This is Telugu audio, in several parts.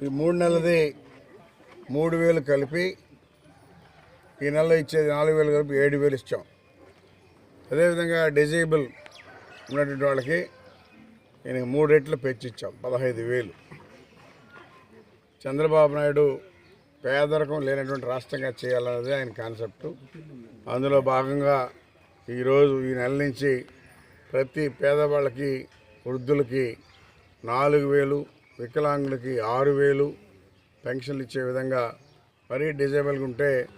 ఈ మూడు నెలది మూడు వేలు కలిపి ఈ నెలలో ఇచ్చేది నాలుగు వేలు కలిపి ఏడు వేలు ఇచ్చాం. అదేవిధంగా డిజేబుల్ ఉన్నటువంటి వాళ్ళకి నేను మూడు రెట్లు పెంచి ఇచ్చాం పదహైదు వేలు. చంద్రబాబు నాయుడు పేదరికం లేనటువంటి రాష్ట్రంగా చేయాలన్నది ఆయన కాన్సెప్టు. అందులో భాగంగా ఈరోజు ఈ నెల నుంచి ప్రతి పేదవాళ్ళకి వృద్ధులకి నాలుగు వేలు వికలాంగులకి ఆరు వేలు పెన్షన్లు ఇచ్చే విధంగా మరీ డిజేబుల్గా ఉంటే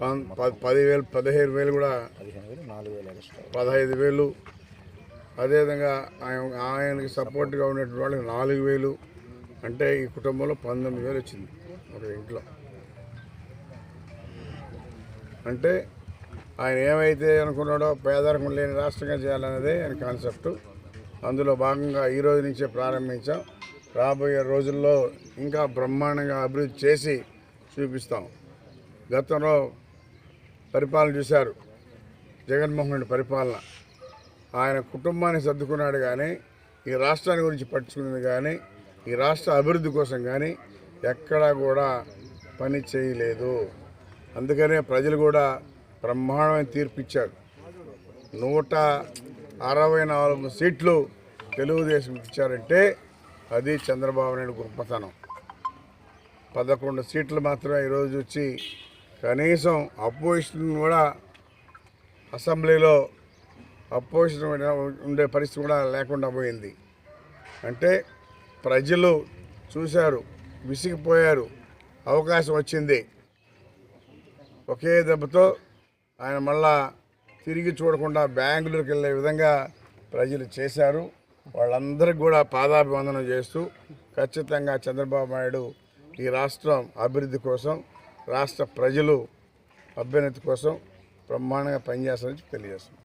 పం- పదివేలు పదిహేను వేలు కూడా పదహైదు వేలు. అదేవిధంగా ఆయన ఆయనకి సపోర్ట్గా ఉన్నటువంటి వాళ్ళకి నాలుగు వేలు. అంటే ఈ కుటుంబంలో పంతొమ్మిది వేలు వచ్చింది. ఒక ఇంట్లో. అంటే ఆయన ఏమైతే అనుకున్నాడో పేదరికం లేని రాష్ట్రంగా చేయాలనేదే ఆయన కాన్సెప్ట్ అందులో భాగంగా ఈ రోజు నుంచే ప్రారంభించాం. రాబోయే రోజుల్లో ఇంకా బ్రహ్మాండంగా అభివృద్ధి చేసి చూపిస్తాం. గతంలో పరిపాలన చూశారు. జగన్మోహన్ రెడ్డి పరిపాలన. ఆయన కుటుంబాన్ని సర్దుకున్నాడు కానీ ఈ రాష్ట్రాన్ని గురించి పట్టించుకున్నది కానీ ఈ రాష్ట్ర అభివృద్ధి కోసం కానీ ఎక్కడా కూడా పని చేయలేదు. అందుకనే ప్రజలు కూడా బ్రహ్మాండమైన తీర్పు ఇచ్చారు. నూట అరవై నాలుగు సీట్లు తెలుగుదేశం ఇచ్చారంటే అది చంద్రబాబు నాయుడు గొప్పతనం. పదకొండు సీట్లు మాత్రమే ఈరోజు వచ్చి కనీసం అపోజిషన్ కూడా అసెంబ్లీలో అపోజిషన్ ఉండే పరిస్థితి కూడా లేకుండా పోయింది. అంటే ప్రజలు చూశారు. విసిగిపోయారు. అవకాశం వచ్చింది. ఒకే దెబ్బతో ఆయన మళ్ళా తిరిగి చూడకుండా బెంగళూరుకి వెళ్ళే విధంగా ప్రజలు చేశారు. వాళ్ళందరికీ కూడా పాదాభివందనం చేస్తూ ఖచ్చితంగా చంద్రబాబు నాయుడు ఈ రాష్ట్రం అభివృద్ధి కోసం రాష్ట్ర ప్రజలు అభ్యున్నతి కోసం బ్రహ్మాండంగా పనిచేస్తారని తెలియజేస్తున్నాం.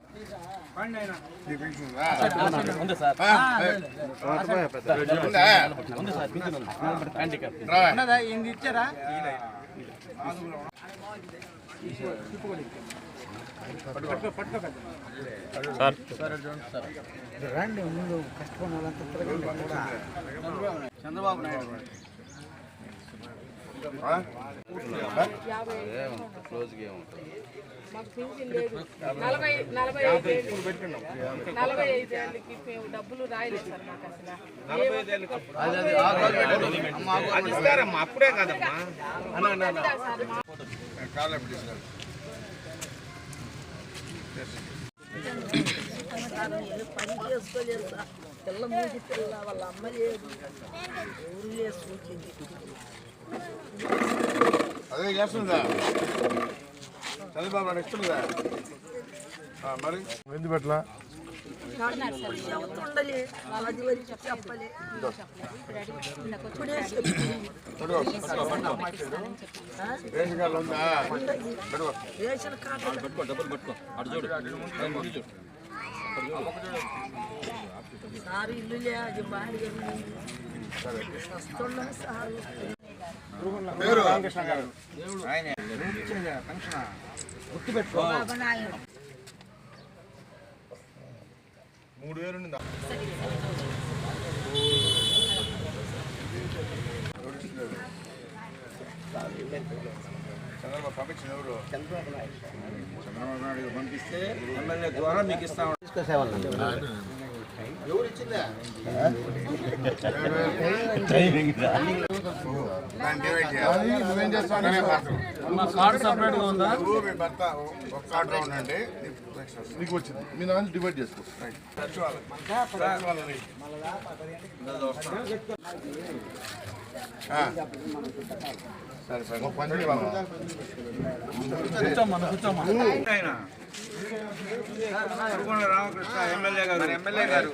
ఉందా? రా. ఇచ్చారా ఆ? నలభై నలభై ఐదు నలభై ఐదు ఏళ్ళకి మేము డబ్బులు రాయలేదు సార్ మాకు అసలు అప్పుడే కదమ్మా పని చేసుకోలేదు సార్ పిల్ల మూసి పిల్ల వాళ్ళ అమ్మ లేదు ఊరు లేదు సూచింది అదే చేస్తుందా? చంద్రబాబు నాయుడు ఇస్తుందా? ఆ, మరి? ఎందుకు పెట్టలా? రేషన్ కార్డు ఉందా? పెట్టుకో. సార్ ఇల్లు లే పేరు? రామకృష్ణ గారు గుర్తుపెట్టుకో మూడు వేలు చంద్రబాబు నాయుడు పంపిస్తే ఎమ్మెల్యే ద్వారా మీకు ఇస్తాం తీసుకొసేవాళ్ళం నువ్వేం చేస్తావు? కార్డు సపరేట్గా ఉందా మీ భర్త ఒక కార్డు ఉండండి నీకు వచ్చింది. మీ నాన్న డివైడ్ చేసుకో. ఆ. సరే సరే. ఒక పని చేయాలి. కూర్చోమ్మా కూర్చోమ్మా ఆయన. రామకృష్ణ ఎమ్మెల్యే గారు. ఎమ్మెల్యే గారు.